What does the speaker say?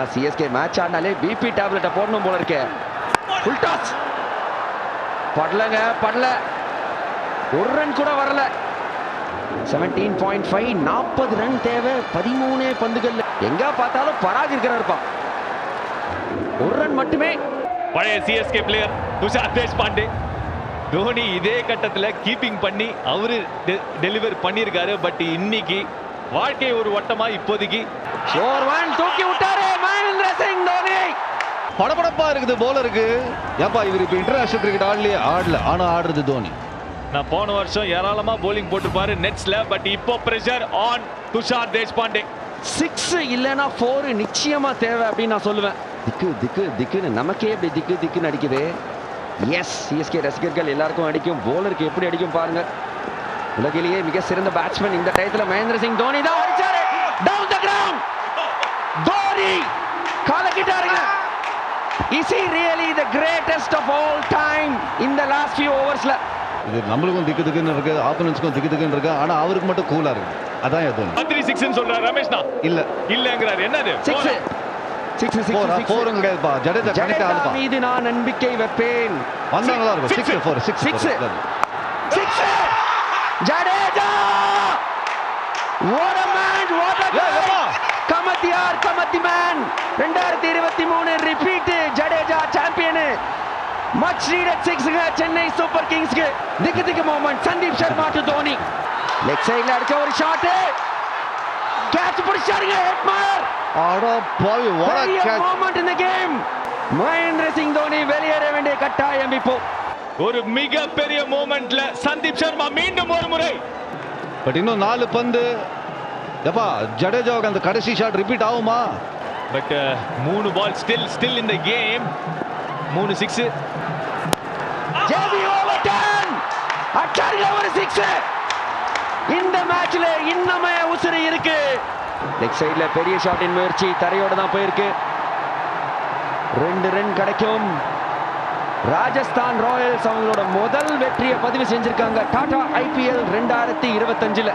CSK match ஆடினாலே BP டேப்லெட்டை போடணும் போல இருக்கே. ஃபுல் டாஸ் படலங்க படல. ஒரு ரன் கூட வரல. செவன்டீன் பாயிண்ட் ஃபைவ் நாற்பது ரன் தேவை. பதிமூணே பந்துகள்ல. எங்க பார்த்தாலும் பராக் இருக்கிறாருப்பா. ஒரு ரன் மட்டுமே. பழைய சிஎஸ்கே பிளேயர் துஷார் தேஷ்பாண்டே. தோனி இதே கட்டத்துல கீப்பிங் பண்ணி அவரு டெலிவர் பண்ணியிருக்காரு. பட் இன்னைக்கு வாழ்க்கை ஒரு வட்டமா இப்போதைக்கு. ஒன் தூக்கி விட்டாரு. மகேந்திர சிங் தோனி படபடப்பா இருக்குது போலருக்கு ஏப்பா இவர் இப்ப இன்டர்நேஷனல் கிரிக்கெட் ஆடலையே? ஆடல. ஆனா ஆடுறது தோனி. நான் போன வருஷம் ஏராளமா போலிங் போட்டிருப்பாரு நெட்ஸ்ல பட் இப்போ pressure on Tushar Deshpande. Six இல்லைன்னா ஃபோர் நிச்சயமா தேவை அப்படின்னு நான் சொல்லுவேன். திக்கு திக்கு திக்குன்னு நமக்கே இப்படி திக்கு திக்குன்னு அடிக்குது. எஸ் சிஎஸ்கே ரசிகர்கள் எல்லாருக்கும் அடிக்கும். போலருக்கு எப்படி அடிக்கும் பாருங்க. உலகிலேயே மிக சிறந்த பேட்ஸ்மேன் இந்த டயத்துல மகேந்திர சிங் தோனி தான் அடிச்சாரு. Down the ground Dhoni காலக்கிட்டாருங்க is he really the greatest of all time in the last few overs? ல இது நம்மளுக்கும் திக்கு திக்குன்னு இருக்கு ஆப்போனன்ஸ்க்கும் திக்கு திக்குன்னு இருக்கு ஆனா அவருக்கு மட்டும் கூலா இருக்கு. அதான் என் தோனி மந்திரி சிக்ஸ் சொல்றாரு ரமேஷ்னா இல்ல. இல்லங்கிறாரு. என்னது? சிக்ஸ் சிக்ஸ் சிக்ஸ் போரும் கிடையாதுப்பா ஜடேஜா கனெக்ட் ஜடேஜா ஆகுதுப்பா மீது நான் நம்பிக்கை வைப்பேன். வந்தாங்களா இருக்கும். Six four six Six. Six Jadeja! What கமத்தியார் கமத்தி மேன். ரெண்டாயிரத்தி இருபத்தி மூணு repeat Jadeja champion much needed சிக்ஸ்ங்க Chennai super கிங்ஸ்க்கு திக்கு திக்கு moment Sandeep Sharma to Dhoni. Leg சைடுல அடிச்ச ஒரு ஷாட் கேட்ச் பிடிச்சாருங்க ஹெட்மாயர் ஆடா பாவி வாட் பெரிய கேட்ச் மூமெண்ட் இந்த கேம் மகேந்திர சிங் தோனி வெளியேற வேண்டிய கட்டாயம் இப்போ ஒரு மிகப்பெரிய மூமெண்ட்ல சந்தீப் சர்மா மீண்டும் ஒரு முறை. பட் இன்னும் நாலு பந்து. எப்பா ஜடேஜாவுக்கு அந்த கடைசி ஷாட் ரிப்பீட் ஆகுமா? பட் மூணு பால் ஸ்டில் ஸ்டில் இந்த கேம் மூணு சிக்ஸ் ஒரு சிக்ஸ் இந்த மேட்ச்ல இன்னமே உசுறு இருக்கு. லெக் சைடுல பெரிய ஷாட்டின் முயற்சி தரையோட தான் போயிருக்கு. ரெண்டு ரன் கிடைக்கும். ராஜஸ்தான் ராயல்ஸ் அவங்களோட முதல் வெற்றியை பதிவு செஞ்சிருக்காங்க. டாடா ஐபிஎல் ரெண்டாயிரத்தி இருபத்தஞ்சுல.